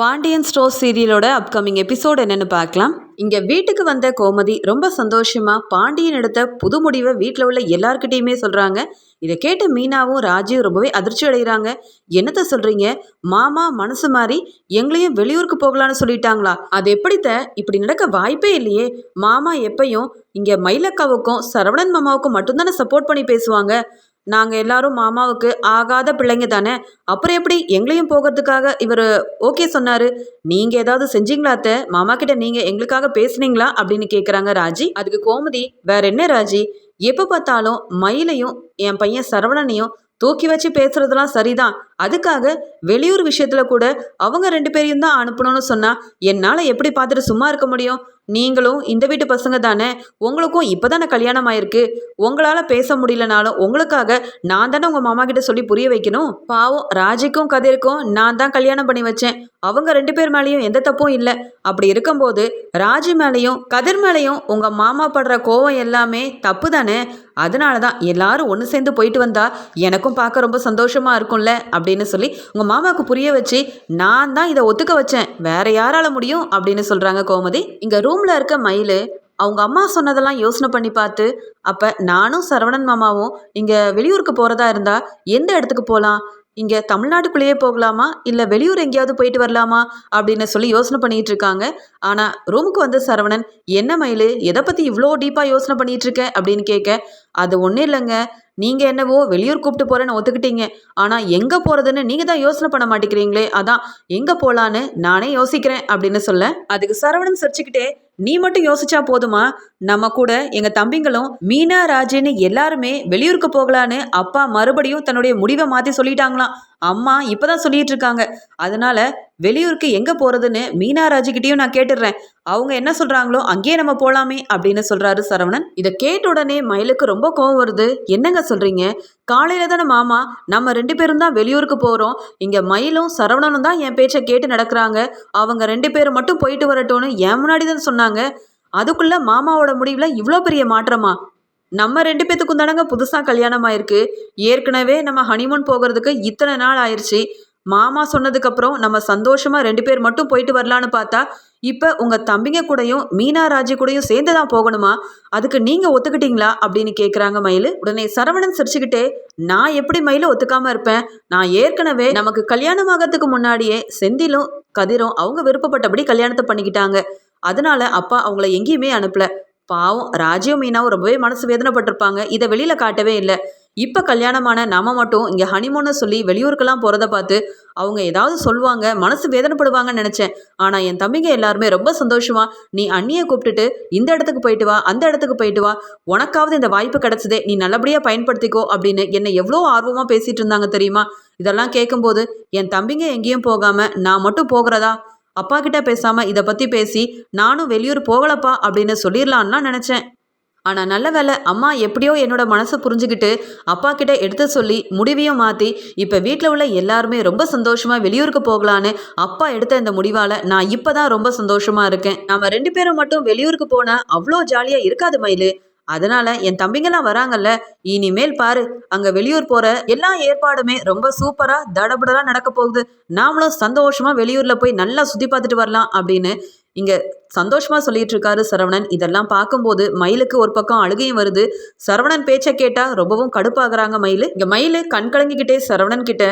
Pandian store சீரியலோட upcoming episode என்னன்னு பார்க்கலாம். இங்க வீட்டுக்கு வந்த கோமதி ரொம்ப சந்தோஷமா பாண்டியன் எடுத்த புது முடிவை வீட்டில் உள்ள எல்லார்கிட்டயுமே சொல்றாங்க. இதை கேட்டு மீனாவும் ராஜீவ் ரொம்பவே அதிர்ச்சி அடைகிறாங்க. என்னத்த சொல்றீங்க? மாமா மனசு மாறி எங்களையும் வெளியூருக்கு போகலான்னு சொல்லிட்டாங்களா? அது எப்படித்த? இப்படி நடக்க வாய்ப்பே இல்லையே. மாமா எப்பயும் இங்க மயிலக்காவுக்கும் சரவணன் மாமாவுக்கும் மட்டும்தானே சப்போர்ட் பண்ணி பேசுவாங்க. நாங்கள் எல்லாரும் மாமாவுக்கு ஆகாத பிள்ளைங்க தானே? அப்புறம் எப்படி எங்களையும் போகிறதுக்காக இவர் ஓகே சொன்னார்? நீங்கள் ஏதாவது செஞ்சீங்களா அத்தை? மாமா கிட்ட நீங்கள் எங்களுக்காக பேசுனீங்களா? அப்படின்னு கேட்குறாங்க ராஜி. அதுக்கு கோமதி வேற என்ன ராஜி? எப்போ பார்த்தாலும் மயிலையும் என் பையன் சரவணனையும் தூக்கி வச்சு பேசுறதுலாம் சரிதான். அதுக்காக வெளியூர் விஷயத்துல கூட அவங்க ரெண்டு பேரையும் தான் அனுப்பணும்னு சொன்னா என்னால் எப்படி பார்த்துட்டு சும்மா இருக்க முடியும்? நீங்களும் இந்த வீட்டு பசங்க தானே? உங்களுக்கும் இப்போதானே கல்யாணம் ஆயிருக்கு. உங்களால் பேச முடியலனாலும் உங்களுக்காக நான் தானே உங்கள் மாமா கிட்ட சொல்லி புரிய வைக்கணும்? பாவம் ராஜிக்கும் கதிருக்கும் நான் தான் கல்யாணம் பண்ணி வச்சேன். அவங்க ரெண்டு பேர் மேலேயும் எந்த தப்பும் இல்லை. அப்படி இருக்கும்போது ராஜி மேலேயும் கதிர் மேலேயும் உங்கள் மாமா படுற கோவம் எல்லாமே தப்பு தானே? அதனால தான் எல்லாரும் ஒன்று சேர்ந்து போயிட்டு வந்தா எனக்கும் பார்க்க ரொம்ப சந்தோஷமா இருக்கும்ல? அப்படி அப்படின்னு சொல்லி உங்கள் மாமாவுக்கு புரிய வச்சு நான் தான் இதை ஒத்துக்க வச்சேன். வேற யாரால முடியும்? அப்படின்னு சொல்கிறாங்க கோமதி. இங்கே ரூமில் இருக்க மயில் அவங்க அம்மா சொன்னதெல்லாம் யோசனை பண்ணி பார்த்து அப்போ நானும் சரவணன் மாமாவும் இங்கே வெளியூருக்கு போகிறதா இருந்தால் எந்த இடத்துக்கு போகலாம் இங்கே தமிழ்நாட்டுக்குள்ளேயே போகலாமா? இல்லை வெளியூர் எங்கேயாவது போயிட்டு வரலாமா? அப்படின்னு சொல்லி யோசனை பண்ணிட்டு இருக்காங்க. ஆனால் ரூமுக்கு வந்து சரவணன் என்ன மயில் எதை பற்றி இவ்வளோ டீப்பாக யோசனை பண்ணிட்டு இருக்க? அப்படின்னு கேட்க அது ஒன்றும் இல்லைங்க. நீங்கள் என்னவோ வெளியூர் கூப்பிட்டு போகிறேன்னு ஒத்துக்கிட்டீங்க. ஆனால் எங்கே போகிறதுன்னு நீங்கள் தான் யோசனை பண்ண மாட்டேங்கிறீங்களே. அதான் எங்கே போகலான்னு நானே யோசிக்கிறேன் அப்படின்னு சொல்ல அதுக்கு சரவணன் சிரிச்சுக்கிட்டே நீ மட்டும் யோசிச்சா போதுமா? நம்ம கூட எங்கள் தம்பிங்களும் மீனா ராஜின்னு எல்லாருமே வெளியூருக்கு போகலான்னு அப்பா மறுபடியும் தன்னுடைய முடிவை மாற்றி சொல்லிட்டாங்களாம். அம்மா இப்பதான் சொல்லிட்டு இருக்காங்க. அதனால வெளியூருக்கு எங்க போறதுன்னு மீனா ராஜிக்கிட்டயும் நான் கேட்டுடுறேன். அவங்க என்ன சொல்றாங்களோ அங்கேயே நம்ம போலாமே அப்படின்னு சொல்றாரு சரவணன். இதை கேட்ட உடனே மயிலுக்கு ரொம்ப கோவம் வருது. என்னங்க சொல்றீங்க? காலையில தானே மாமா நம்ம ரெண்டு பேரும் தான் வெளியூருக்கு போறோம். இங்க மயிலும் சரவணனும் தான் என் பேச்சை கேட்டு நடக்கிறாங்க. அவங்க ரெண்டு பேரும் மட்டும் போயிட்டு வரட்டும்னு என் முன்னாடி தான் சொன்னாங்க. அதுக்குள்ள மாமாவோட முடிவில் இவ்வளோ பெரிய மாற்றமா? நம்ம ரெண்டு பேத்துக்கும் தானங்க புதுசாக கல்யாணம் ஆயிருக்கு ஏற்கனவே நம்ம ஹனிமூன் போகிறதுக்கு இத்தனை நாள் ஆயிடுச்சு மாமா சொன்னதுக்கப்புறம் நம்ம சந்தோஷமாக ரெண்டு பேர் மட்டும் போயிட்டு வரலான்னு பார்த்தா இப்போ உங்கள் தம்பிங்க கூடயும் மீனா ராஜி கூடயும் சேர்ந்து தான் போகணுமா? அதுக்கு நீங்கள் ஒத்துக்கிட்டீங்களா? அப்படின்னு கேட்குறாங்க மயில். உடனே சரவணன் சிரிச்சுக்கிட்டே நான் எப்படி மயில ஒத்துக்காமல் இருப்பேன்? நான் ஏற்கனவே நமக்கு கல்யாணம் ஆகிறதுக்கு முன்னாடியே செந்திலும் கதிரும் அவங்க விருப்பப்பட்டபடி கல்யாணத்தை பண்ணிக்கிட்டாங்க. அதனால அப்பா அவங்கள எங்கேயுமே அனுப்பல. பாவம் ராஜியும் மீனாவும் ரொம்பவே மனசு வேதனைப்பட்டிருப்பாங்க. இதை வெளியில காட்டவே இல்லை. இப்போ கல்யாணமான நாம மட்டும் இங்கே ஹனிமூன்னு சொல்லி வெளியூருக்கெல்லாம் போகிறத பார்த்து அவங்க ஏதாவது சொல்லுவாங்க மனசு வேதனைப்படுவாங்கன்னு நினச்சேன். ஆனால் என் தம்பிங்க எல்லாருமே ரொம்ப சந்தோஷமா நீ அண்ணியை கூப்பிட்டுட்டு இந்த இடத்துக்கு போயிட்டு வா அந்த இடத்துக்கு போயிட்டு வா உனக்காவது இந்த வாய்ப்பு கிடச்சதே நீ நல்லபடியாக பயன்படுத்திக்கோ அப்படின்னு என்னை எவ்வளோ ஆர்வமாக பேசிகிட்டு இருந்தாங்க தெரியுமா? இதெல்லாம் கேட்கும்போது என் தம்பிங்க எங்கேயும் போகாமல் நான் மட்டும் போகிறதா? அப்பா கிட்ட பேசாம இதை பத்தி பேசி நானும் வெளியூர் போகலப்பா அப்படின்னு சொல்லிடலான்னு நினைச்சேன். ஆனா நல்ல வேலை அம்மா எப்படியோ என்னோட மனசை புரிஞ்சுக்கிட்டு அப்பா கிட்ட எடுத்து சொல்லி முடிவையும் மாத்தி இப்ப வீட்டில் உள்ள எல்லாருமே ரொம்ப சந்தோஷமா வெளியூருக்கு போகலான்னு அப்பா எடுத்த இந்த முடிவால நான் இப்பதான் ரொம்ப சந்தோஷமா இருக்கேன். நம்ம ரெண்டு பேரும் மட்டும் வெளியூருக்கு போனா அவ்வளோ ஜாலியா இருக்காது மயிலு. அதனால என் தம்பிங்கெல்லாம் வராங்கல்ல இனிமேல் பாரு அங்க வெளியூர் போற எல்லா ஏற்பாடுமே ரொம்ப சூப்பரா தடபுடலா நடக்க போகுது. நாமளும் சந்தோஷமா வெளியூர்ல போய் நல்லா சுத்தி பார்த்துட்டு வரலாம் அப்படின்னு இங்க சந்தோஷமா சொல்லிட்டு இருக்காரு சரவணன். இதெல்லாம் பார்க்கும்போது மயிலுக்கு ஒரு பக்கம் அழுகையும் வருது. சரவணன் பேச்சை கேட்டா ரொம்பவும் கடுப்பாகிறாங்க மயிலு. இங்க மயிலு கண் கலங்கிக்கிட்டே சரவணன் கிட்ட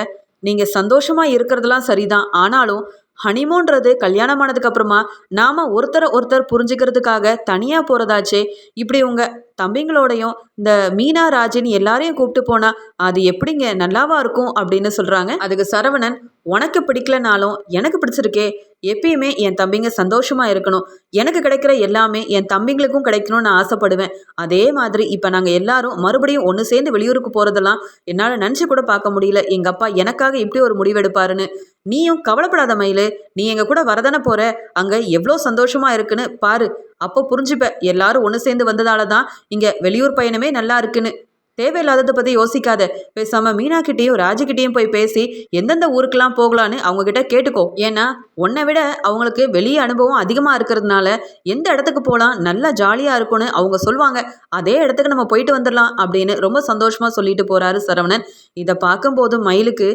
நீங்க சந்தோஷமா இருக்கிறதுலாம் சரிதான். ஆனாலும் ஹனிமூன்றது கல்யாணமானதுக்கு அப்புறமா நாம ஒருத்தரை ஒருத்தர் புரிஞ்சுக்கிறதுக்காக தனியா போறதாச்சே. இப்படி உங்க தம்பிங்களோடையும் இந்த மீனா ராஜினி எல்லாரையும் கூப்பிட்டு போனா அது எப்படிங்க நல்லாவா இருக்கும் அப்படின்னு சொல்றாங்க. அதுக்கு சரவணன் உனக்கு பிடிக்கலனாலும் எனக்கு பிடிச்சிருக்கே. எப்பயுமே என் தம்பிங்க சந்தோஷமா இருக்கணும். எனக்கு கிடைக்கிற எல்லாமே என் தம்பிங்களுக்கும் கிடைக்கணும்னு நான் ஆசைப்படுவேன். அதே மாதிரி இப்போ நாங்கள் எல்லாரும் மறுபடியும் ஒன்று சேர்ந்து வெளியூருக்கு போகிறதெல்லாம் என்னால் நினச்சி கூட பார்க்க முடியல. எங்கள் அப்பா எனக்காக இப்படி ஒரு முடிவெடுப்பாருன்னு நீயும் கவலைப்படாத மயிலு. நீ எங்கள் கூட வரதானே போகிற அங்கே எவ்வளோ சந்தோஷமா இருக்குன்னு பாரு. அப்போ புரிஞ்சுப்ப எல்லாரும் ஒன்று சேர்ந்து வந்ததால தான் இங்கே வெளியூர் பயணமே நல்லா இருக்குன்னு. தேவையில்லாததை பற்றி யோசிக்காத. பேசாம மீனாக்கிட்டேயும் ராஜுக்கிட்டேயும் போய் பேசி எந்தெந்த ஊருக்கெல்லாம் போகலான்னு அவங்ககிட்ட கேட்டுக்கோ. ஏன்னா உன்னை விட அவங்களுக்கு வெளியே அனுபவம் அதிகமாக இருக்கிறதுனால எந்த இடத்துக்கு போகலாம் நல்லா ஜாலியாக இருக்கும்னு அவங்க சொல்லுவாங்க. அதே இடத்துக்கு நம்ம போயிட்டு வந்துடலாம் அப்படின்னு ரொம்ப சந்தோஷமாக சொல்லிட்டு போகிறாரு சரவணன். இதை பார்க்கும்போது மயிலுக்கு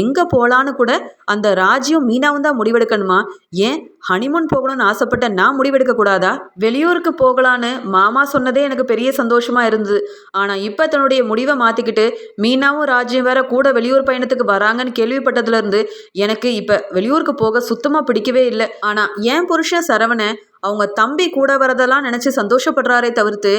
எங்கே போகலான்னு கூட அந்த ராஜியும் மீனாவும் தான் முடிவெடுக்கணுமா? ஏன் ஹனிமூன் போகணும்னு ஆசைப்பட்ட நான் முடிவெடுக்க கூடாதா? வெளியூருக்கு போகலான்னு மாமா சொன்னதே எனக்கு பெரிய சந்தோஷமா இருந்தது. ஆனால் இப்போ தன்னுடைய முடிவை மாற்றிக்கிட்டு மீனாவும் ராஜியும் வேற கூட வெளியூர் பயணத்துக்கு வராங்கன்னு கேள்விப்பட்டதுலேருந்து எனக்கு இப்போ வெளியூருக்கு போக சுத்தமாக பிடிக்கவே இல்லை. ஆனால் என் புருஷன் சரவணன் அவங்க தம்பி கூட வரதெல்லாம் நினச்சி சந்தோஷப்படுறாரே தவிர்த்து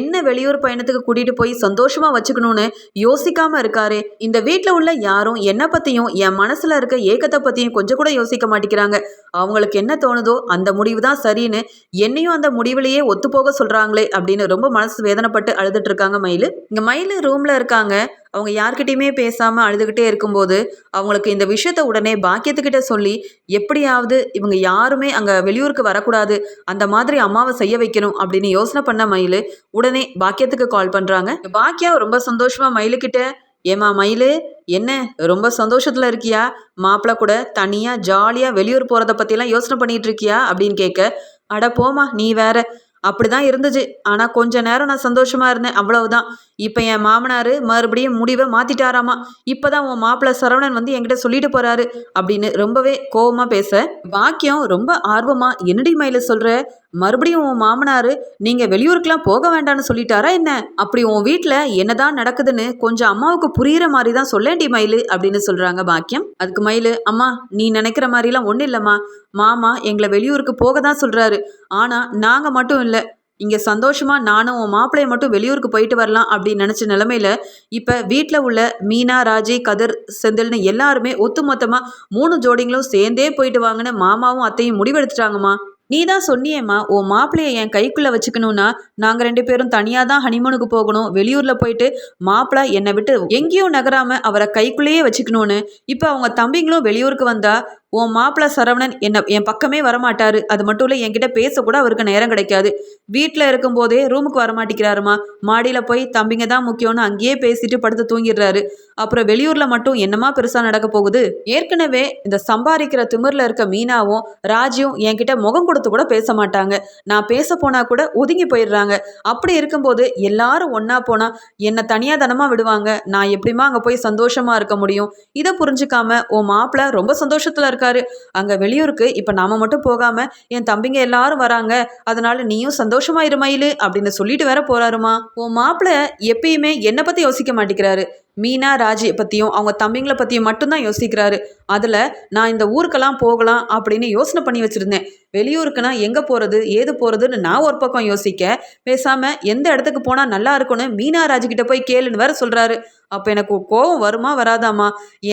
என்ன வெளியூர் பயணத்துக்கு கூட்டிகிட்டு போய் சந்தோஷமாக வச்சுக்கணும்னு யோசிக்காமல் இருக்காரு. இந்த வீட்டில் உள்ள யாரும் என்னை பற்றியும் என் மனசில் இருக்க ஏக்கத்தை பற்றியும் கொஞ்சம் கூட யோசிக்க மாட்டேங்கிறாங்க. அவங்களுக்கு என்ன தோணுதோ அந்த முடிவு தான் சரின்னு என்னையும் அந்த முடிவுலையே ஒத்துப்போக சொல்கிறாங்களே அப்படின்னு ரொம்ப மனசு வேதனைப்பட்டு அழுதுட்டு இருக்காங்க மயில். இங்கே மயில் ரூமில் இருக்காங்க. அவங்க யார்கிட்டயுமே பேசாமல் அழுதுகிட்டே இருக்கும்போது அவங்களுக்கு இந்த விஷயத்த உடனே பாக்கியத்துக்கிட்ட சொல்லி எப்படியாவது இவங்க யாருமே அங்கே வெளியூருக்கு வரக்கூடாது அந்த மாதிரி அம்மாவை செய்ய வைக்கணும் அப்படின்னு யோசனை பண்ண மயில் உடனே பாக்கியத்துக்கு கால் பண்ணுறாங்க பாக்கியா ரொம்ப சந்தோஷமாக மயிலுக்கிட்ட ஏமா மயிலு என்ன ரொம்ப சந்தோஷத்தில் இருக்கியா? மாப்பிள்ளை கூட தனியாக ஜாலியாக வெளியூர் போகிறத பற்றிலாம் யோசனை பண்ணிட்டு இருக்கியா? அப்படின்னு கேட்க அட போமா நீ வேற அப்படிதான் இருந்துச்சு ஆனால் கொஞ்ச நேரம் நான் சந்தோஷமா இருந்தேன். அவ்வளவுதான். இப்போ என் மாமனார் மறுபடியும் முடிவை மாத்திட்டாராமா. இப்போதான் உன் மாப்பிள்ளை சரவணன் வந்து என்கிட்ட சொல்லிட்டு போறாரு அப்படின்னு ரொம்பவே கோவமா பேச வாக்கியம் ரொம்ப ஆர்வமா என்னடி மயில சொல்ற? மறுபடியும் உன் மாமனார் நீங்கள் வெளியூருக்கெலாம் போக வேண்டாம்னு சொல்லிட்டாரா என்ன? அப்படி உன் வீட்டில் என்னதான் நடக்குதுன்னு கொஞ்சம் அம்மாவுக்கு புரியுற மாதிரி தான் சொல்லேண்டி மயிலு அப்படின்னு சொல்கிறாங்க பாக்கியம். அதுக்கு மயிலு அம்மா நீ நினைக்கிற மாதிரிலாம் ஒன்றும் இல்லைம்மா. மாமா எங்களை வெளியூருக்கு போக தான் சொல்கிறாரு ஆனால் நாங்கள் மட்டும் இல்லை. இங்கே சந்தோஷமாக நானும் உன் மாப்பிள்ளைய மட்டும் வெளியூருக்கு போயிட்டு வரலாம் அப்படின்னு நினச்ச நிலமையில இப்போ வீட்டில் உள்ள மீனா ராஜி கதிர் செந்தில்னு எல்லாருமே ஒத்துமொத்தமாக மூணு ஜோடிங்களும் சேர்ந்தே போயிட்டு வாங்கன்னு மாமாவும் அத்தையும் முடிவெடுத்துட்டாங்கம்மா. நீ தான் சொன்னியேம்மா உன் மாப்பிள்ளையை என் கைக்குள்ளே வச்சுக்கணும்னா நாங்கள் ரெண்டு பேரும் தனியாக தான் ஹனிமூனுக்கு போகணும். வெளியூரில் போயிட்டு மாப்பிள்ளை என்னை விட்டு எங்கேயும் நகராமல் அவரை கைக்குள்ளேயே வச்சுக்கணும்னு. இப்போ அவங்க தம்பிங்களும் வெளியூருக்கு வந்தா உன் மாப்பிள்ள சரவணன் என்ன என் பக்கமே வரமாட்டாரு. அது மட்டும் இல்லை என்கிட்ட பேசக்கூட அவருக்கு நேரம் கிடைக்காது. வீட்டில் இருக்கும்போதே ரூமுக்கு வரமாட்டேங்கிறாருமா. மாடியில் போய் தம்பிங்க தான் முக்கியம்னு அங்கேயே பேசிட்டு படுத்து தூங்கிடுறாரு. அப்புறம் வெளியூரில் மட்டும் என்னமா பெருசாக நடக்க போகுது? ஏற்கனவே இந்த சம்பாதிக்கிற திமிரில் இருக்க மீனாவும் ராஜியும் என்கிட்ட முகம் கொடுத்து கூட பேச மாட்டாங்க. நான் பேச போனால் கூட ஒதுங்கி போயிடுறாங்க. அப்படி இருக்கும்போது எல்லாரும் ஒன்றா போனால் என்னை தனியாக தனமாக விடுவாங்க. நான் எப்படிமா அங்கே போய் சந்தோஷமாக இருக்க முடியும்? இதை புரிஞ்சுக்காம உன் மாப்பிள்ள ரொம்ப சந்தோஷத்தில் இருக்க இருக்காரு. அங்கே வெளியூருக்கு இப்போ நாம மட்டும் போகாமல் என் தம்பிங்க எல்லாரும் வராங்க. அதனால நீயும் சந்தோஷமா இரு மயிலு அப்படின்னு சொல்லிட்டு வேற போறாருமா. உன் மாப்பிள்ள எப்பயுமே என்னை பற்றி யோசிக்க மாட்டேங்கிறாரு. மீனா ராஜியை பற்றியும் அவங்க தம்பிங்களை பற்றியும் மட்டும்தான் யோசிக்கிறாரு. அதில் நான் இந்த ஊருக்கெல்லாம் போகலாம் அப்படின்னு யோசனை பண்ணி வச்சுருந்தேன். வெளியூருக்குன்னா எங்கே போகிறது ஏது போகிறதுன்னு நான் ஒரு பக்கம் யோசிக்க பேசாமல் எந்த இடத்துக்கு போனால் நல்லா இருக்கும்னு மீனா ராஜிக்கிட்ட போய் கேளுன்னு வேற சொல்கிறாரு அப்போ எனக்கு கோவம் வருமா வராதாமா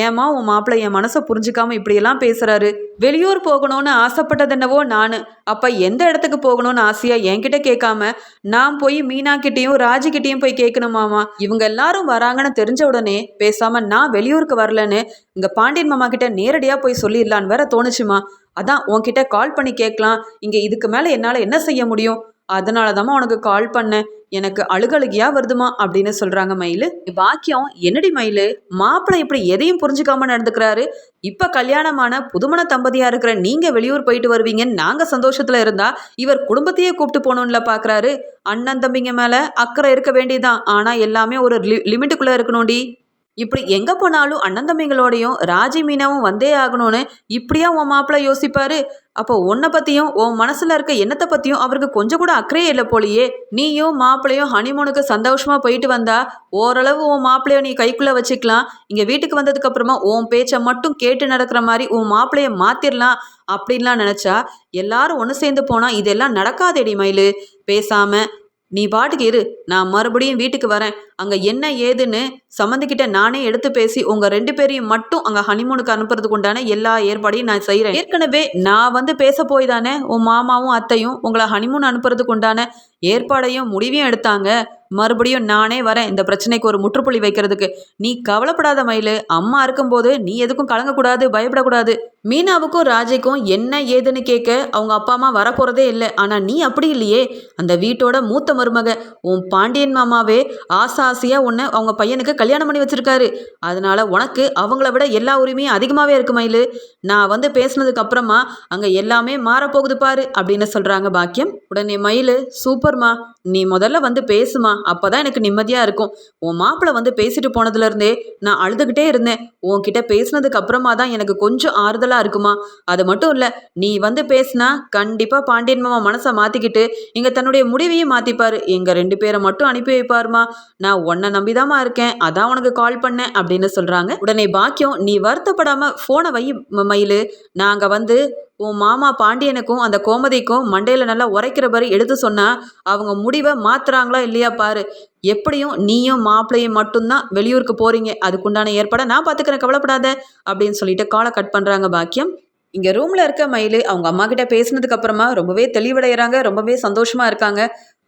ஏமா உன் மாப்பிள்ளை என் மனசை புரிஞ்சுக்காம இப்படியெல்லாம் பேசுகிறாரு வெளியூர் போகணும்னு ஆசைப்பட்டது என்னவோ நான். அப்போ எந்த இடத்துக்கு போகணும்னு ஆசையாக என்கிட்ட கேட்காம நான் போய் மீனா கிட்டேயும் ராஜிக்கிட்டேயும் போய் கேட்கணுமாமா இவங்க எல்லாரும் வராங்கன்னு தெரிஞ்ச உடனே பேசாமல் நான் வெளியூருக்கு வரலன்னு இங்கே பாண்டியன் மாமா கிட்ட நேரடியாக போய் சொல்லிடலான்னு வேற தோணுச்சுமா. அதான் உன்கிட்ட கால் பண்ணி கேட்கலாம். இங்கே இதுக்கு மேலே என்னால் என்ன செய்ய முடியும்? அதனால தாம்மா உனக்கு கால் பண்ணேன். எனக்கு அழுகழுகியா வருதுமா அப்படின்னு சொல்றாங்க மயிலு. பாக்கியம் என்னடி மயிலு? மாப்பிள்ளை இப்படி எதையும் புரிஞ்சுக்காம நடந்துக்கிறாரு. இப்ப கல்யாணமான புதுமண தம்பதியா இருக்கிற நீங்க வெளியூர் போயிட்டு வருவீங்கன்னு நாங்க சந்தோஷத்துல இருந்தா இவர் குடும்பத்தையே கூப்பிட்டு போகணும்ல பாக்குறாரு. அண்ணன் தம்பிங்க மேல அக்கறை இருக்க வேண்டியதுதான். ஆனா எல்லாமே ஒரு லிமிட்டுக்குள்ள இருக்கணும்டி. இப்படி எங்கே போனாலும் அண்ணன் தம்பிங்களோடையும் ராஜி மீனாவும் வந்தே ஆகணும்னு இப்படியா உன் மாப்பிள்ளை யோசிப்பாரு? அப்போ உன்னை பற்றியும் உன் மனசில் இருக்க எண்ணத்தை பற்றியும் அவருக்கு கொஞ்சம் கூட அக்கறையே இல்லை போலியே. நீயும் மாப்பிள்ளையும் ஹனிமூனுக்கு சந்தோஷமாக போயிட்டு வந்தா ஓரளவு உன் மாப்பிள்ளைய நீ கைக்குள்ளே வச்சுக்கலாம். இங்கே வீட்டுக்கு வந்ததுக்கு அப்புறமா உன் பேச்சை மட்டும் கேட்டு நடக்கிற மாதிரி உன் மாப்பிள்ளைய மாற்றிடலாம் அப்படின்லாம் நினச்சா எல்லாரும் ஒன்று சேர்ந்து போனால் இதெல்லாம் நடக்காதேடி மயிலு. பேசாமல் நீ பாட்டுக்கு இரு நான் மறுபடியும் வீட்டுக்கு வரேன். அங்கே என்ன ஏதுன்னு சம்மந்திக்கிட்ட நானே எடுத்து பேசி உங்கள் ரெண்டு பேரையும் மட்டும் அங்கே ஹனிமூனுக்கு அனுப்புறதுக்கு உண்டான எல்லா ஏற்பாடையும் நான் செய்கிறேன் ஏற்கனவே நான் வந்து பேச போய் தானே உன் மாமாவும் அத்தையும் உங்களை ஹனிமூன் அனுப்புறதுக்கு உண்டான ஏற்பாடையும் முடிவையும் எடுத்தாங்க. மறுபடியும் நானே வரேன். இந்த பிரச்சனைக்கு ஒரு முற்றுப்புள்ளி வைக்கிறதுக்கு. நீ கவலைப்படாத மயிலு. அம்மா இருக்கும்போது நீ எதுக்கும் கலங்கக்கூடாது பயப்படக்கூடாது. மீனாவுக்கும் ராஜைக்கும் என்ன ஏதுன்னு கேட்க அவங்க அப்பா அம்மா வரப்போகிறதே இல்லை. ஆனால் நீ அப்படி இல்லையே. அந்த வீட்டோட மூத்த மருமக உன் பாண்டியன் மாமாவே ஆசை ஆசையாக உன்னை அவங்க பையனுக்கு கல்யாணம் பண்ணி வச்சிருக்காரு. அதனால உனக்கு அவங்கள விட எல்லா உரிமையும் அதிகமாகவே இருக்கு மயிலு. நான் வந்து பேசினதுக்கு அப்புறமா அங்கே எல்லாமே மாறப்போகுது பாரு அப்படின்னு சொல்கிறாங்க பாக்கியம். உடனே மயில் சூப்பர்மா நீ முதல்ல வந்து பேசுமா. அப்போ தான் எனக்கு நிம்மதியாக இருக்கும். உன் மாப்பிள்ளை வந்து பேசிட்டு போனதுலேருந்தே நான் அழுதுகிட்டே இருந்தேன். உன்கிட்ட பேசினதுக்கு அப்புறமா தான் எனக்கு கொஞ்சம் ஆறுதலாக இருக்குமா? அது மட்டும் இல்லை நீ வந்து பேசினா கண்டிப்பாக பாண்டியன் மாமா மனசை மாற்றிக்கிட்டு இங்கே தன்னுடைய முடிவையும் மாற்றிப்பார் எங்கள் ரெண்டு பேரை மட்டும் அனுப்பி வைப்பாருமா? நான் உன்னை நம்பிதாம்மா இருக்கேன். அதான் உனக்கு கால் பண்ணேன் அப்படின்னு சொல்கிறாங்க உடனே பாக்கியம் நீ வருத்தப்படாமல் ஃபோனை வை மயில் மயிலு. நாங்கள் வந்து உன் மாமா பாண்டியனுக்கும் அந்த கோமதிக்கும் மண்டையில் நல்லா உரைக்கிற மாதிரி எடுத்து சொன்னால் அவங்க முடிவை மாத்துறாங்களா இல்லையா பாரு. எப்படியும் நீயும் மாப்பிள்ளையும் மட்டும்தான் வெளியூருக்கு போகிறீங்க அதுக்குண்டான ஏற்பாடை நான் பார்த்துக்கிறேன் கவலைப்படாத அப்படின்னு சொல்லிட்டு காலை கட் பண்ணுறாங்க பாக்கியம். இங்கே ரூமில் இருக்க மயில் அவங்க அம்மா கிட்ட பேசினதுக்கு அப்புறமா ரொம்பவே தெளிவடைகிறாங்க ரொம்பவே சந்தோஷமா இருக்காங்க.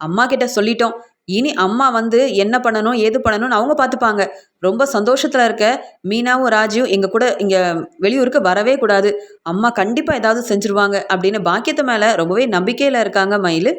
அம்மா கிட்ட சொல்லிட்டோம் இனி அம்மா வந்து என்ன பண்ணணும் ஏது பண்ணணும்னு அவங்க பார்த்துப்பாங்க ரொம்ப சந்தோஷத்தில் இருக்க மீனாவும் ராஜியும் எங்கள் கூட இங்கே வெளியூருக்கு வரவே கூடாது. அம்மா கண்டிப்பாக ஏதாவது செஞ்சுருவாங்க அப்படின்னு பாக்கியத்து மேலே ரொம்பவே நம்பிக்கையில் இருக்காங்க மயில்.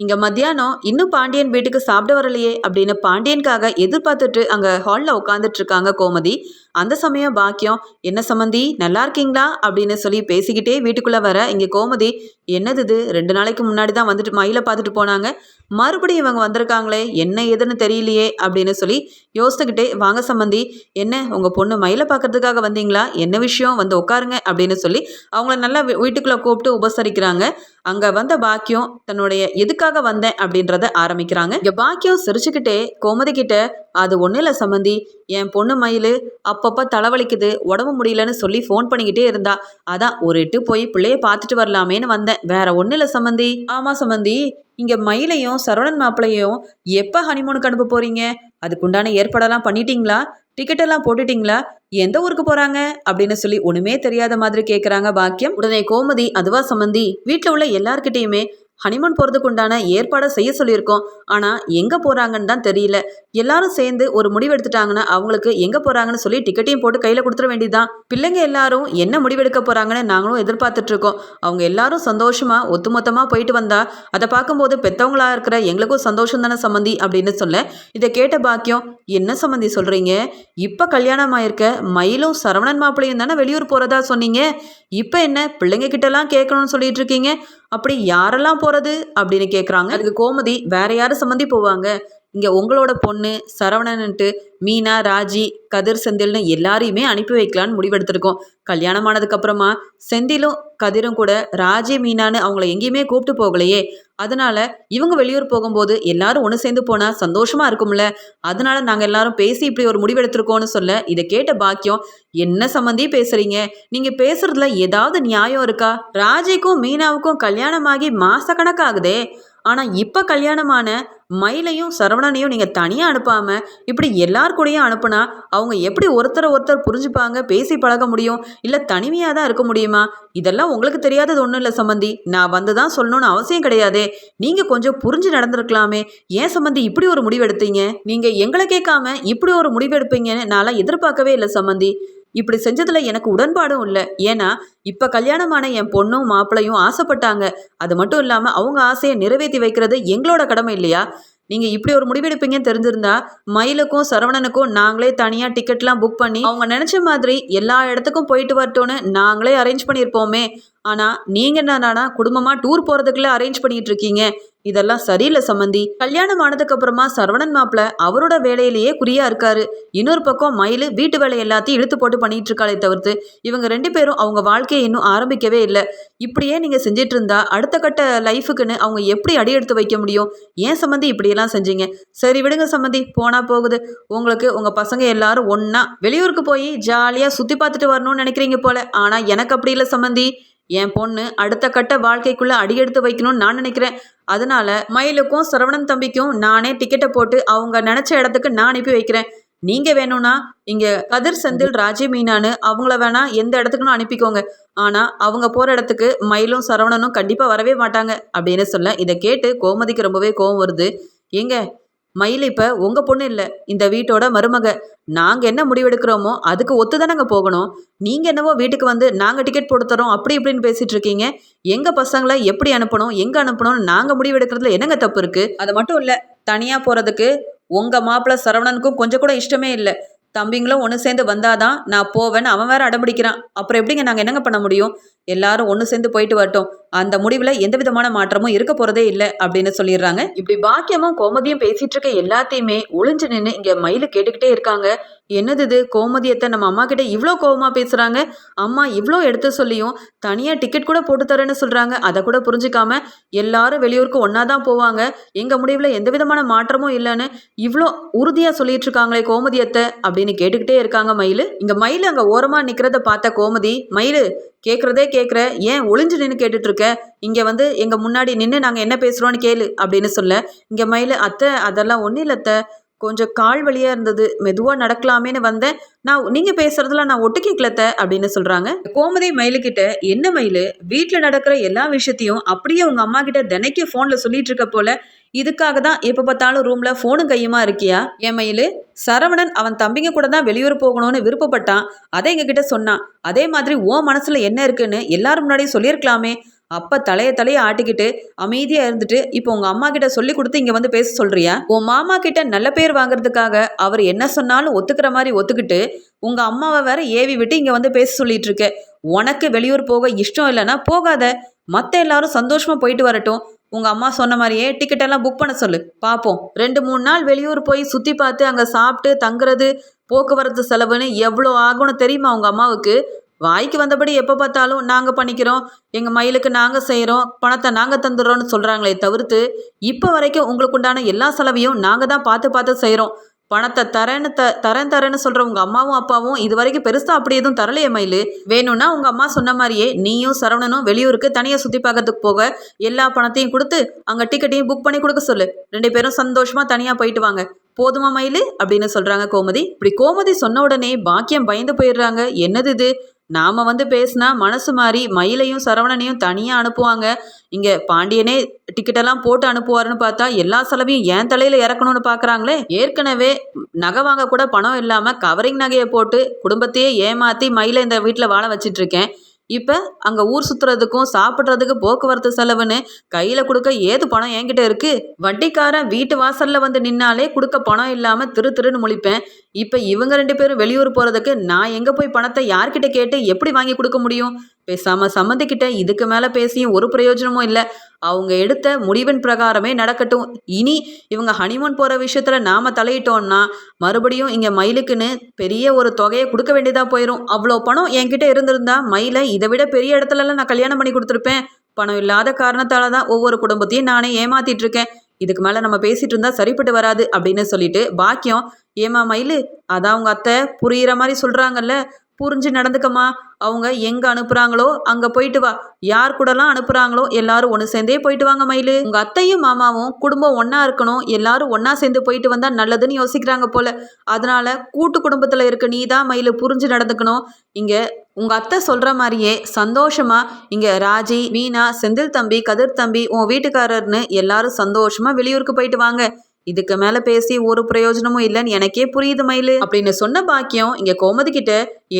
இங்கே மத்தியானம் இன்னும் பாண்டியன் வீட்டுக்கு சாப்பிட வரலையே அப்படின்னு பாண்டியனுக்காக எதிர்பார்த்துட்டு அங்கே ஹாலில் உட்காந்துட்டு இருக்காங்க கோமதி. அந்த சமயம் பாக்கியம் என்ன சம்மந்தி நல்லா இருக்கீங்களா? அப்படின்னு சொல்லி பேசிக்கிட்டே வீட்டுக்குள்ளே வர இங்கே கோமதி என்னது இது? ரெண்டு நாளைக்கு முன்னாடி தான் வந்துட்டு மயிலை பார்த்துட்டு போனாங்க. மறுபடியும் இவங்க வந்திருக்காங்களே என்ன ஏதுன்னு தெரியலையே? அப்படின்னு சொல்லி யோசித்துக்கிட்டே வாங்க சம்மந்தி என்ன உங்கள் பொண்ணு மயிலை பார்க்கறதுக்காக வந்தீங்களா? என்ன விஷயம்? வந்து உட்காருங்க அப்படின்னு சொல்லி அவங்கள நல்லா வீட்டுக்குள்ளே கூப்பிட்டு உபசரிக்கிறாங்க. அங்கே வந்த பாக்கியம் தன்னுடைய எதுக்காக வந்தேன் அப்படின்றத ஆரம்பிக்கிறாங்க. இங்கே பாக்கியம் சிரிச்சுக்கிட்டே கோமதி கிட்ட அது ஒன்றும் இல்லை சம்மந்தி என் பொண்ணு மயில் அப்பப்போ தலைவலிக்குது உடம்பு முடியலன்னு சொல்லி ஃபோன் பண்ணிக்கிட்டே இருந்தா அதான் ஒரு எட்டு போய் பிள்ளைய பார்த்துட்டு வரலாமேன்னு வந்தேன். வேற ஒன்றும் இல்லை சம்மந்தி ஆமாம் சம்மந்தி இங்கே மயிலையும் சரவணன் மாப்பிளையும் எப்போ ஹனிமூனுக்கு அனுப்ப போகிறீங்க அதுக்குண்டான ஏற்பாடெல்லாம் பண்ணிட்டீங்களா? டிக்கெட் எல்லாம் போட்டுட்டீங்களா? எந்த ஊருக்கு போறாங்க? அப்படின்னு சொல்லி ஒண்ணுமே தெரியாத மாதிரி கேக்குறாங்க பாக்கியம். உடனே கோமதி அதுவா சம்மந்தி வீட்டில் உள்ள எல்லார்கிட்டயுமே ஹனிமூன் போகிறதுக்கு உண்டான ஏற்பாடை செய்ய சொல்லியிருக்கோம். ஆனால் எங்கே போகிறாங்கன்னு தான் தெரியல. எல்லாரும் சேர்ந்து ஒரு முடிவு எடுத்துட்டாங்கன்னா அவங்களுக்கு எங்கே போகிறாங்கன்னு சொல்லி டிக்கெட்டையும் போட்டு கையில் கொடுத்துட வேண்டியதுதான். பிள்ளைங்க எல்லாரும் என்ன முடிவெடுக்க போகிறாங்கன்னு நாங்களும் எதிர்பார்த்துட்ருக்கோம் அவங்க எல்லாரும் சந்தோஷமாக ஒத்துமொத்தமாக போயிட்டு வந்தா அதை பார்க்கும்போது பெற்றவங்களா இருக்கிற எங்களுக்கும் சந்தோஷம் தானே சம்மந்தி அப்படின்னு சொல்ல இதை கேட்ட பாக்கியம் என்ன சம்மந்தி சொல்கிறீங்க இப்போ கல்யாணம் ஆயிருக்க மயிலும் சரவணன் மாப்பிள்ளையும் தானே வெளியூர் போகிறதா சொன்னீங்க? இப்போ என்ன பிள்ளைங்க கிட்டலாம் கேட்கணும்னு சொல்லிட்டு இருக்கீங்க? அப்படி யாரெல்லாம் போகிறது அப்படின்னு கேட்குறாங்க அதுக்கு கோமதி வேற யாரும் சம்மந்தி போவாங்க? இங்கே உங்களோட பொண்ணு சரவணன்ட்டு மீனா ராஜி கதிர் செந்தில்னு எல்லாரையுமே அனுப்பி வைக்கலான்னு முடிவெடுத்திருக்கோம். கல்யாணம் ஆனதுக்கப்புறமா செந்திலும் கதிரும் கூட ராஜி மீனான்னு அவங்கள எங்கேயுமே கூப்பிட்டு போகலையே. அதனால இவங்க வெளியூர் போகும்போது எல்லாரும் ஒன்று சேர்ந்து போனால் சந்தோஷமா இருக்கும்ல. அதனால நாங்கள் எல்லாரும் பேசி இப்படி ஒரு முடிவெடுத்திருக்கோம்னு சொல்ல இதை கேட்ட பாக்கியம் என்ன சம்மந்தி பேசுறீங்க? நீங்க பேசுறதுல ஏதாவது நியாயம் இருக்கா? ராஜிக்கும் மீனாவுக்கும் கல்யாணமாகி மாசக்கணக்காகுதே. ஆனால் இப்போ கல்யாணமான மயிலையும் சரவணனையும் நீங்கள் தனியாக அனுப்பாமல் இப்படி எல்லார் கூடயும் அனுப்புனா அவங்க எப்படி ஒருத்தரை ஒருத்தர் புரிஞ்சுப்பாங்க பேசி பழக முடியும்? இல்லை தனிமையாக தான் இருக்க முடியுமா? இதெல்லாம் உங்களுக்கு தெரியாதது ஒன்றும் இல்லை சம்மந்தி நான் வந்து தான் சொல்லணும்னு அவசியம் கிடையாதே. நீங்கள் கொஞ்சம் புரிஞ்சு நடந்திருக்கலாமே. ஏன் சம்மந்தி இப்படி ஒரு முடிவு எடுத்தீங்க? எங்களை கேட்காம இப்படி ஒரு முடிவு எடுப்பீங்கன்னு நான்லாம் எதிர்பார்க்கவே இல்லை சம்மந்தி இப்படி செஞ்சதுல எனக்கு உடன்பாடும் இல்லை. ஏன்னா இப்ப கல்யாணமான என் பொண்ணும் மாப்பிள்ளையும் ஆசைப்பட்டாங்க. அது மட்டும் இல்லாம அவங்க ஆசையை நிறைவேற்றி வைக்கிறது எங்களோட கடமை இல்லையா? நீங்க இப்படி ஒரு முடிவெடுப்பீங்கன்னு தெரிஞ்சிருந்தா மயிலுக்கும் சரவணனுக்கும் நாங்களே தனியா டிக்கெட்லாம் புக் பண்ணி அவங்க நினைச்ச மாதிரி எல்லா இடத்துக்கும் போயிட்டு வரட்டோன்னு நாங்களே அரேஞ்ச் பண்ணியிருப்போமே. ஆனா நீங்க என்னன்னா குடும்பமா டூர் போறதுக்குள்ள அரேஞ்ச் பண்ணிட்டு இருக்கீங்க. இதெல்லாம் சரியில்லை சம்மந்தி. கல்யாணம் ஆனதுக்கு அப்புறமா சரவணன் மாப்பிள்ள அவரோட வேலையிலேயே குறியா இருக்காரு. இன்னொரு பக்கம் மயில் வீட்டு வேலை எல்லாத்தையும் இழுத்து போட்டு பண்ணிட்டு இருக்காளே தவிர்த்து இவங்க ரெண்டு பேரும் அவங்க வாழ்க்கையை இன்னும் ஆரம்பிக்கவே இல்லை. இப்படியே நீங்க செஞ்சிட்டு இருந்தா அடுத்த கட்ட லைஃபுக்குன்னு அவங்க எப்படி அடி எடுத்து வைக்க முடியும்? ஏன் சம்மந்தி இப்படியெல்லாம் செஞ்சீங்க? சரி விடுங்க சம்மந்தி போனா போகுது. உங்களுக்கு உங்க பசங்க எல்லாரும் ஒன்னா வெளியூருக்கு போய் ஜாலியா சுத்தி பார்த்துட்டு வரணும்னு நினைக்கிறீங்க போல. ஆனா எனக்கு அப்படி இல்லை சம்மந்தி. என் பொண்ணு அடுத்த கட்ட வாழ்க்கைக்குள்ள அடியெடுத்து வைக்கணும்னு நான் நினைக்கிறேன். அதனால மயிலுக்கும் சரவணன் தம்பிக்கும் நானே டிக்கெட்டை போட்டு அவங்க நினைச்ச இடத்துக்கு நான் அனுப்பி வைக்கிறேன். நீங்க வேணும்னா இங்க கதிர் செந்தில் ராஜி மீனான்னு அவங்கள வேணா எந்த இடத்துக்குன்னு அனுப்பிக்கோங்க. ஆனா அவங்க போற இடத்துக்கு மயிலும் சரவணனும் கண்டிப்பா வரவே மாட்டாங்க அப்படின்னு சொல்ல இதை கேட்டு கோமதிக்கு ரொம்பவே கோவம் வருது. ஏங்க மயில் இப்ப உங்க பொண்ணு இல்ல இந்த வீட்டோட மருமக. நாங்க என்ன முடிவெடுக்கிறோமோ அதுக்கு ஒத்துதானங்க போகணும். நீங்க என்னவோ வீட்டுக்கு வந்து நாங்க டிக்கெட் போட்டு தரோம் அப்படி இப்படின்னு பேசிட்டு இருக்கீங்க. எங்க பசங்களை எப்படி அனுப்பணும் எங்க அனுப்பணும்னு நாங்க முடிவெடுக்கிறதுல என்னங்க தப்பு இருக்கு? அது மட்டும் இல்ல தனியா போறதுக்கு உங்க மாப்பிள்ளை சரவணனுக்கும் கொஞ்சம் கூட இஷ்டமே இல்லை. தம்பிங்களும் ஒன்று சேர்ந்து வந்தாதான் நான் போவேன்னு அவன் வேற அடம்பிடிக்கிறான் அப்புறம் எப்படிங்க நாங்கள் என்னங்க பண்ண முடியும்? எல்லாரும் ஒன்று சேர்ந்து போயிட்டு வரட்டும். அந்த முடிவில் எந்த விதமான மாற்றமும் இருக்க போறதே இல்லை அப்படின்னு சொல்லிடுறாங்க. இப்படி பாக்கியமும் கோமதியும் பேசிட்டு இருக்க எல்லாத்தையுமே ஒளிஞ்சு நின்று இங்க மயில் கேட்டுக்கிட்டே இருக்காங்க. என்னது இது? கோமதியத்தை நம்ம அம்மா கிட்ட இவ்வளோ கோவமா பேசுறாங்க. அம்மா இவ்வளோ எடுத்து சொல்லியும் தனியாக டிக்கெட் கூட போட்டு தரேன்னு சொல்றாங்க. அதை கூட புரிஞ்சுக்காம எல்லாரும் வெளியூருக்கு ஒன்னா தான் போவாங்க. எங்க முடிவில் எந்த விதமான மாற்றமும் இல்லைன்னு இவ்வளோ உறுதியா சொல்லிட்டு இருக்காங்களே கோமதியத்தை அப்படின்னு கேட்டுக்கிட்டே இருக்காங்க மயில். இங்க மயில் அங்க ஓரமா நிக்கிறத பார்த்த கோமதி மயிலு கேட்குறதே கேட்குற ஏன் ஒளிஞ்சு நின்று கேட்டுட்டு இருக்க இங்கே வந்து எங்கள் முன்னாடி நின்று நாங்கள் என்ன பேசுகிறோன்னு கேளு அப்படின்னு சொல்ல. இங்கே மயில் அத்தை அதெல்லாம் ஒன்றும் இல்லை அத்தை. கொஞ்சம் கால் வழியாக இருந்தது. மெதுவாக நடக்கலாமேன்னு வந்தேன். நான் நீங்கள் பேசுறதுல நான் ஒட்டு கேட்கலத்த அப்படின்னு சொல்கிறாங்க கோமதி மயிலுக்கிட்ட என்ன மயில்? வீட்டில் நடக்கிற எல்லா விஷயத்தையும் அப்படியே உங்கள் அம்மா கிட்ட தினைக்கும் ஃபோனில் சொல்லிட்டு இருக்க போல இதுக்காக தான் எப்போ பார்த்தாலும் ரூமில் ஃபோனும் கையுமா இருக்கியா? என் மயில்? சரவணன் அவன் தம்பிங்க கூட தான் வெளியூர் போகணும்னு விருப்பப்பட்டான். அதை எங்ககிட்ட சொன்னான். அதே மாதிரி ஓ மனசுல என்ன இருக்குன்னு எல்லாரும் முன்னாடியும் சொல்லியிருக்கலாமே. அப்ப தலைய தலைய ஆட்டிக்கிட்டு அமைதியா இருந்துட்டு இப்போ உங்க அம்மா கிட்ட சொல்லி கொடுத்து இங்க வந்து பேச சொல்றியா? உன் மாமா கிட்ட நல்ல பேர் வாங்குறதுக்காக அவர் என்ன சொன்னாலும் ஒத்துக்கிற மாதிரி ஒத்துக்கிட்டு உங்க அம்மாவை வேற ஏவி விட்டு இங்க வந்து பேச சொல்லிட்டு இருக்க. உனக்கு வெளியூர் போக இஷ்டம் இல்லைன்னா போகாத. மற்ற எல்லாரும் சந்தோஷமா போயிட்டு வரட்டும். உங்கள் அம்மா சொன்ன மாதிரியே டிக்கெட்டெல்லாம் புக் பண்ண சொல்லு. பார்ப்போம் ரெண்டு மூணு நாள் வெளியூர் போய் சுற்றி பார்த்து அங்கே சாப்பிட்டு தங்குறது போக்குவரத்து செலவுன்னு எவ்வளோ ஆகும்னு தெரியுமா உங்கள் அம்மாவுக்கு? வாய்க்கு வந்தபடி எப்போ பார்த்தாலும் நாங்கள் பண்ணிக்கிறோம் எங்கள் மயிலுக்கு நாங்கள் செய்கிறோம் பணத்தை நாங்கள் தந்துடுறோன்னு சொல்கிறாங்களே தவிர்த்து இப்போ வரைக்கும் உங்களுக்கு உண்டான எல்லா செலவையும் நாங்கள் தான் பார்த்து பார்த்து செய்கிறோம் பணத்தை தரேன்னு த தரேன் தரேன்னு சொல்கிற உங்கள் அம்மாவும் அப்பாவும் இது வரைக்கும் பெருசாக அப்படி எதுவும் தரலையே மயில். வேணும்னா உங்கள் அம்மா சொன்ன மாதிரியே நீயும் சரவணனும் வெளியூருக்கு தனியாக சுற்றி பார்க்கறதுக்கு போக எல்லா பணத்தையும் கொடுத்து அங்கே டிக்கெட்டையும் புக் பண்ணி கொடுக்க சொல்லு. ரெண்டு பேரும் சந்தோஷமாக தனியாக போயிட்டு வாங்க. போதுமா மயில்? அப்படின்னு சொல்கிறாங்க கோமதி. இப்படி கோமதி சொன்ன உடனே பாக்கியம் பயந்து போயிடுறாங்க. என்னது இது? நாம வந்து பேசினா மனசு மாறி மயிலையும் சரவணனையும் தனியாக அனுப்புவாங்க. இங்கே பாண்டியனே டிக்கெட்டெல்லாம் போட்டு அனுப்புவாருன்னு பார்த்தா எல்லா செலவையும் என் தலையில் இறக்கணும்னு பார்க்குறாங்களே ஏற்கனவே நகை வாங்க கூட பணம் இல்லாமல் கவரிங் நகையை போட்டு குடும்பத்தையே ஏமாற்றி மயிலை இந்த வீட்டில் வாழ வச்சிட்டு இருக்கேன் இப்போ அங்கே ஊர் சுற்றுறதுக்கும் சாப்பிட்றதுக்கு போக்குவரத்து செலவுன்னு கையில் கொடுக்க ஏது பணம் என்கிட்ட இருக்கு? வட்டிக்காரன் வீட்டு வாசலில் வந்து நின்னாலே கொடுக்க பணம் இல்லாமல் திரு திருன்னு முழிப்பேன். இப்போ இவங்க ரெண்டு பேரும் வெளியூர் போகிறதுக்கு நான் எங்கே போய் பணத்தை யார்கிட்ட கேட்டு எப்படி வாங்கி கொடுக்க முடியும்? பேசாமல் சம்மந்திக்கிட்ட இதுக்கு மேலே பேசியும் ஒரு பிரயோஜனமும் இல்லை. அவங்க எடுத்த முடிவின் பிரகாரமே நடக்கட்டும். இனி இவங்க ஹனிமூன் போகிற விஷயத்தில் நாம் தலையிட்டோம்னா மறுபடியும் இங்கே மயிலுக்குன்னு பெரிய ஒரு தொகையை கொடுக்க வேண்டியதாக போயிடும் அவ்வளோ பணம் என்கிட்ட இருந்திருந்தா மயிலை இதை விட பெரிய இடத்துலலாம் நான் கல்யாணம் பண்ணி கொடுத்துருப்பேன். பணம் இல்லாத காரணத்தால தான் ஒவ்வொரு குடும்பத்தையும் நானே ஏமாத்திட்டு இருக்கேன். இதுக்கு மேலே நம்ம பேசிட்டு இருந்தால் சரிப்பட்டு வராது அப்படின்னு சொல்லிட்டு பாக்கியம் ஏமா மயிலு அதான் அவங்க அத்தை புரியிற மாதிரி சொல்கிறாங்கல்ல புரிஞ்சு நடந்துக்கம்மா. அவங்க எங்கே அனுப்புகிறாங்களோ அங்கே போயிட்டு வா. யார் கூடலாம் அனுப்புகிறாங்களோ எல்லாரும் ஒன்று சேர்ந்தே போயிட்டு வாங்க மயிலு. உங்கள் அத்தையும் மாமாவும் குடும்பம் ஒன்றா இருக்கணும். எல்லாரும் ஒன்றா சேர்ந்து போயிட்டு வந்தால் நல்லதுன்னு யோசிக்கிறாங்க போல. அதனால கூட்டு குடும்பத்தில் இருக்க நீ தான் மயிலு புரிஞ்சு நடந்துக்கணும். இங்கே உங்கள் அத்தை சொல்கிற மாதிரியே சந்தோஷமா இங்கே ராஜி மீனா செந்தில் தம்பி கதிர் தம்பி உன் வீட்டுக்காரர்னு எல்லாரும் சந்தோஷமா வெளியூருக்கு போயிட்டு வாங்க. இதுக்கு மேல பேசி ஒரு பிரயோஜனமும் இல்லைன்னு எனக்கே புரியுது மயிலு. அப்படின்னு சொன்ன பாக்கியம் இங்க கோமதி கிட்ட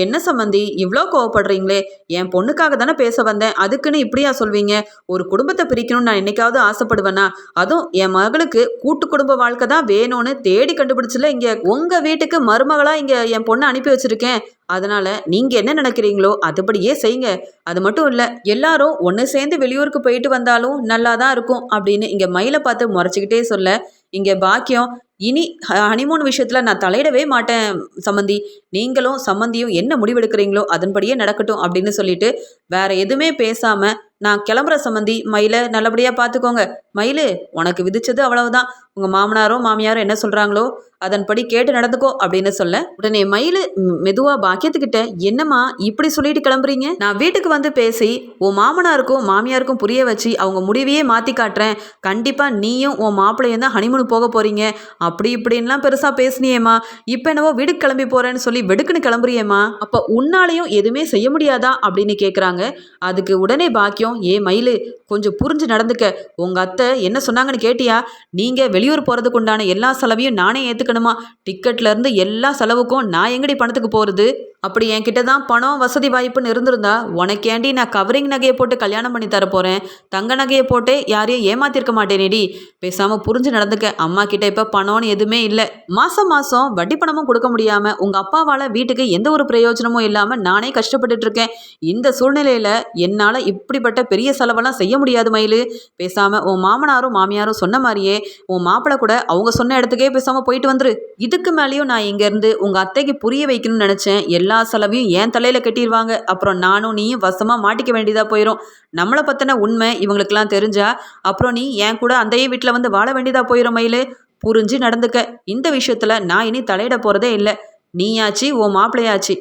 என்ன சம்மந்தி இவ்வளோ கோவப்படுறீங்களே? என் பொண்ணுக்காக தானே பேச வந்தேன். அதுக்குன்னு இப்படியா சொல்வீங்க? ஒரு குடும்பத்தை பிரிக்கணும்னு நான் என்னைக்காவது ஆசைப்படுவேனா? அதுவும் என் மகளுக்கு கூட்டு குடும்ப வாழ்க்கை தான் வேணும்னு தேடி கண்டுபிடிச்சல இங்க உங்க வீட்டுக்கு மருமகளா இங்க என் பொண்ணை அனுப்பி வச்சிருக்கேன். அதனால நீங்க என்ன நினைக்கிறீங்களோ அதுபடியே செய்யுங்க. அது மட்டும் இல்ல எல்லாரும் ஒன்று சேர்ந்து வெளியூருக்கு போயிட்டு வந்தாலும் நல்லா தான் இருக்கும். அப்படின்னு இங்க மயிலை பார்த்து முறைச்சிக்கிட்டே சொல்ல இங்கே பாக்கியம் இனி ஹனிமூன் விஷயத்தில் நான் தலையிடவே மாட்டேன் சம்மந்தி நீங்களும் சம்மந்தியும் என்ன முடிவெடுக்கிறீங்களோ அதன்படியே நடக்கட்டும் அப்படின்னு சொல்லிட்டு வேற எதுவுமே பேசாமல் நான் கிளம்புற சம்மந்தி மயிலை நல்லபடியாக பார்த்துக்கோங்க மயிலு உனக்கு விதிச்சது அவ்வளவுதான். உங்கள் மாமனாரும் மாமியாரோ என்ன சொல்கிறாங்களோ அதன்படி கேட்டு நடந்துக்கோ அப்படின்னு சொல்ல உடனே மயிலு மெதுவாக பாக்கியத்துக்கிட்ட என்னம்மா இப்படி சொல்லிட்டு கிளம்புறீங்க? நான் வீட்டுக்கு வந்து பேசி உன் மாமனாருக்கும் மாமியாருக்கும் புரிய வச்சு அவங்க முடிவையே மாற்றி காட்டுறேன். கண்டிப்பாக நீயும் உன் மாப்பிள்ளையும் தான் ஹனிமூன் போக போறீங்க. அப்படி இப்படின்லாம் பெருசா பேசுனியேம்மா. இப்போ என்னவோ வீடு கிளம்பி போறேன்னு சொல்லி வெடுக்குன்னு கிளம்புறியேம்மா. அப்போ உன்னாலையும் எதுவுமே செய்ய முடியாதா அப்படின்னு கேட்குறாங்க அதுக்கு உடனே பாக்கியம் ஏ மயிலு கொஞ்சம் புரிஞ்சு நடந்துக்க. உங்க அத்தை என்ன சொன்னாங்கன்னு கேட்டியா? நீங்க வெளியூர் போறதுக்கு உண்டான எல்லா செலவையும் நானே ஏத்துக்கணுமா? டிக்கெட்ல இருந்து எல்லா செலவுக்கும் நான் எங்கடி பணத்துக்கு போறது? அப்படி என்கிட்ட தான் பணம் வசதி வாய்ப்புன்னு இருந்திருந்தா உனக்கேண்டி நான் கவரிங் நகையை போட்டு கல்யாணம் பண்ணி தரப்போகிறேன் தங்க நகையை போட்டு யாரையும் ஏமாத்திருக்க மாட்டேனேடி? பேசாமல் புரிஞ்சு நடந்துக்க. அம்மா கிட்ட இப்போ பணம்னு எதுவுமே இல்லை. மாதம் மாதம் வட்டி பணமும் கொடுக்க முடியாமல் உங்கள் அப்பாவால் வீட்டுக்கு எந்த ஒரு பிரயோஜனமும் இல்லாமல் நானே கஷ்டப்பட்டுட்டு இருக்கேன். இந்த சூழ்நிலையில் என்னால் இப்படிப்பட்ட பெரிய செலவெல்லாம் செய்ய முடியாது மயிலு. பேசாமல் உன் மாமனாரும் மாமியாரும் சொன்ன மாதிரியே உன் மாப்பிள்ளை கூட அவங்க சொன்ன இடத்துக்கே பேசாமல் போயிட்டு வந்துரு. இதுக்கு மேலேயும் நான் இங்கேருந்து உங்கள் அத்தைக்கு புரிய வைக்கணும்னு நினச்சேன். எல்லா செலவையும் என் தலையில் கட்டிடுவாங்க அப்புறம் நானும் நீயும் வசமாக மாட்டிக்க வேண்டியதாக போயிடும் நம்மளை பற்றின உண்மை இவங்களுக்கெல்லாம் தெரிஞ்சா அப்புறம் நீ என் கூட அந்தைய வீட்டில் வந்து வாழ வேண்டியதாக போயிடும் மயிலு. புரிஞ்சு நடந்துக்க. இந்த விஷயத்தில் நான் இனி தலையிட போகிறதே இல்லை. நீயாச்சு ஓ மாப்பிள்ளையாச்சு.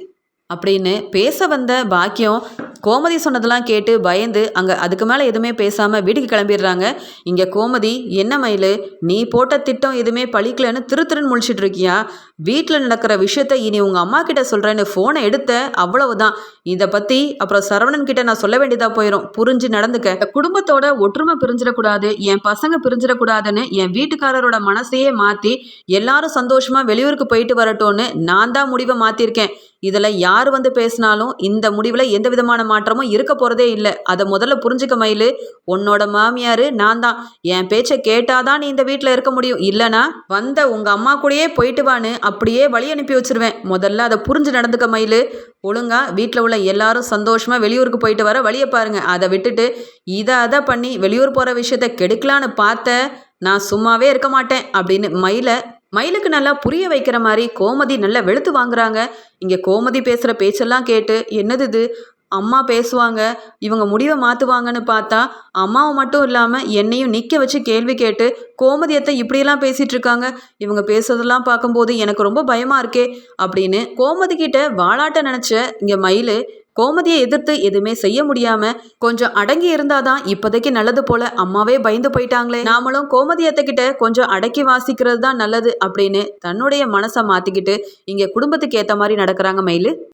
அப்படின்னு பேச வந்த பாக்கியம் கோமதி சொன்னதெல்லாம் கேட்டு பயந்து அங்கே அதுக்கு மேலே எதுவுமே பேசாமல் வீட்டுக்கு கிளம்பிடுறாங்க. இங்கே கோமதி என்ன மயிலு நீ போட்ட திட்டம் எதுவுமே பழிக்கலன்னு திரு திருன்னு முழிச்சிட்டு இருக்கியா? வீட்டில் நடக்கிற விஷயத்த இனி உங்கள் அம்மா கிட்ட சொல்கிறேன்னு ஃபோனை எடுத்த அவ்வளவுதான். இதை பற்றி அப்புறம் சரவணன் கிட்ட நான் சொல்ல வேண்டியதாக போயிடும் புரிஞ்சு நடந்துக்க. குடும்பத்தோட ஒற்றுமை பிரிஞ்சிடக்கூடாது. என் பசங்க பிரிஞ்சிடக்கூடாதுன்னு என் வீட்டுக்காரரோட மனசையே மாற்றி எல்லாரும் சந்தோஷமாக வெளியூருக்கு போயிட்டு வரட்டும்னு நான் தான் முடிவை மாற்றிருக்கேன் இதில் யார் வந்து பேசினாலும் இந்த முடிவில் எந்த விதமான மாற்றமும் இருக்க போகிறதே இல்லை. அதை முதல்ல புரிஞ்சுக்க மயிலு. உன்னோட மாமியார் நான் தான். என் பேச்சை கேட்டாதான் நீ இந்த வீட்டில் இருக்க முடியும். இல்லைனா வந்த உங்கள் அம்மா கூடயே போயிட்டு வான்னு அப்படியே வழி அனுப்பி வச்சிருவேன். முதல்ல அதை புரிஞ்சு நடந்துக்க மயிலு. ஒழுங்கா வீட்டில் உள்ள எல்லாரும் சந்தோஷமாக வெளியூருக்கு போயிட்டு வர வழியை பாருங்க. அதை விட்டுட்டு இதை அதை பண்ணி வெளியூர் போகிற விஷயத்த கெடுக்கலான்னு பார்த்த நான் சும்மாவே இருக்க மாட்டேன் அப்படின்னு மயிலை மயிலுக்கு நல்லா புரிய வைக்கிற மாதிரி கோமதி நல்லா வெளுத்து வாங்குறாங்க. இங்கே கோமதி பேசுகிற பேச்செல்லாம் கேட்டு என்னது இது? அம்மா பேசுவாங்க. இவங்க முடிவை மாற்றுவாங்கன்னு பார்த்தா அம்மாவை மட்டும் இல்லாமல் என்னையும் நிற்க வச்சு கேள்வி கேட்டு கோமதியத்தை இப்படியெல்லாம் பேசிகிட்டு இருக்காங்க இவங்க பேசுறதெல்லாம் பார்க்கும்போது எனக்கு ரொம்ப பயமாக இருக்கே அப்படின்னு கோமதி கிட்ட வாலாட்ட நினச்ச இங்கே மயில் கோமதியை எதிர்த்து எதுவுமே செய்ய முடியாம கொஞ்சம் அடங்கி இருந்தாதான் இப்போதைக்கு நல்லது போல அம்மாவே பயந்து போயிட்டாங்களே. நாமளும் கோமதியத்தைக்கிட்ட கொஞ்சம் அடக்கி வாசிக்கிறது தான் நல்லது அப்படின்னு தன்னுடைய மனசை மாத்திக்கிட்டு இங்க குடும்பத்துக்கு ஏத்த மாதிரி நடக்கிறாங்க மயிலு.